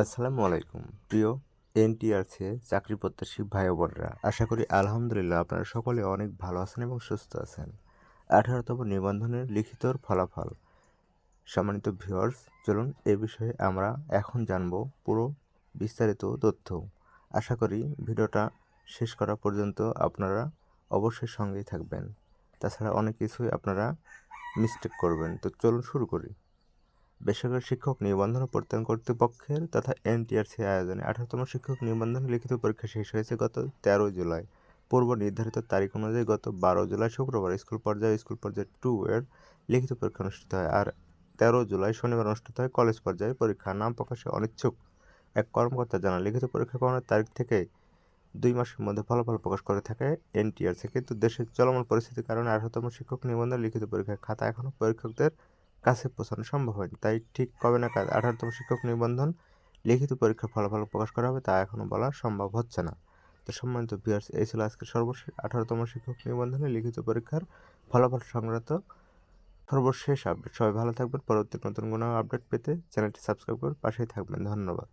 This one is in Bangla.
আসসালামু আলাইকুম। প্রিয় এনটিআরসি চাকরি প্রত্যাশী ভাই বোনেরা, আশা করি আলহামদুলিল্লাহ আপনারা সকলে অনেক ভালো আছেন এবং সুস্থ আছেন। আঠারোতম নিবন্ধনের লিখিতর ফলাফল। সম্মানিত ভিউয়ার্স, চলুন এ বিষয়ে আমরা এখন জানব পুরো বিস্তারিত তথ্য। আশা করি ভিডিওটা শেষ করা পর্যন্ত আপনারা অবশ্যই সঙ্গেই থাকবেন। তাছাড়া অনেক কিছুই আপনারা মিস্টেক করবেন। তো চলুন শুরু করি। বেসরকারি শিক্ষক নিবন্ধন ও প্রত্যয়ন কর্তৃপক্ষের তথা এনটিআরসি আয়োজনে আঠারোতম শিক্ষক নিবন্ধন লিখিত পরীক্ষা শেষ হয়েছে গত তেরো জুলাই। পূর্ব নির্ধারিত তারিখ অনুযায়ী গত বারো জুলাই শুক্রবার স্কুল পর্যায়ে স্কুল পর্যায়ে টু এর লিখিত পরীক্ষা অনুষ্ঠিত হয় আর তেরো জুলাই শনিবার অনুষ্ঠিত হয় কলেজ পর্যায়ে। পরীক্ষা নাম প্রকাশে অনিচ্ছুক। এক কর্মকর্তা জানান, লিখিত পরীক্ষা গ্রহণের তারিখ থেকে দুই মাসের মধ্যে ফলাফল প্রকাশ করে থাকে এনটিআরসি, কিন্তু দেশের চলমান পরিস্থিতির কারণে আঠারোতম শিক্ষক নিবন্ধন লিখিত পরীক্ষার খাতা এখনও পরীক্ষকদের কাছে পৌঁছানো সম্ভব হয়নি। তাই ঠিক কবে না কাজ আঠারোতম শিক্ষক নিবন্ধন লিখিত পরীক্ষার ফলাফল প্রকাশ করা হবে তা এখনও বলা সম্ভব হচ্ছে না। তো সম্মানিত ভিউয়ার্স এই ছিল আজকের সর্বশেষ আঠারোতম শিক্ষক নিবন্ধনে লিখিত পরীক্ষার ফলাফল সংক্রান্ত সর্বশেষ আপডেট সবাই ভালো থাকবেন, পরবর্তী নতুন কোনো আপডেট পেতে চ্যানেলটি সাবস্ক্রাইব করে পাশেই থাকবেন। ধন্যবাদ।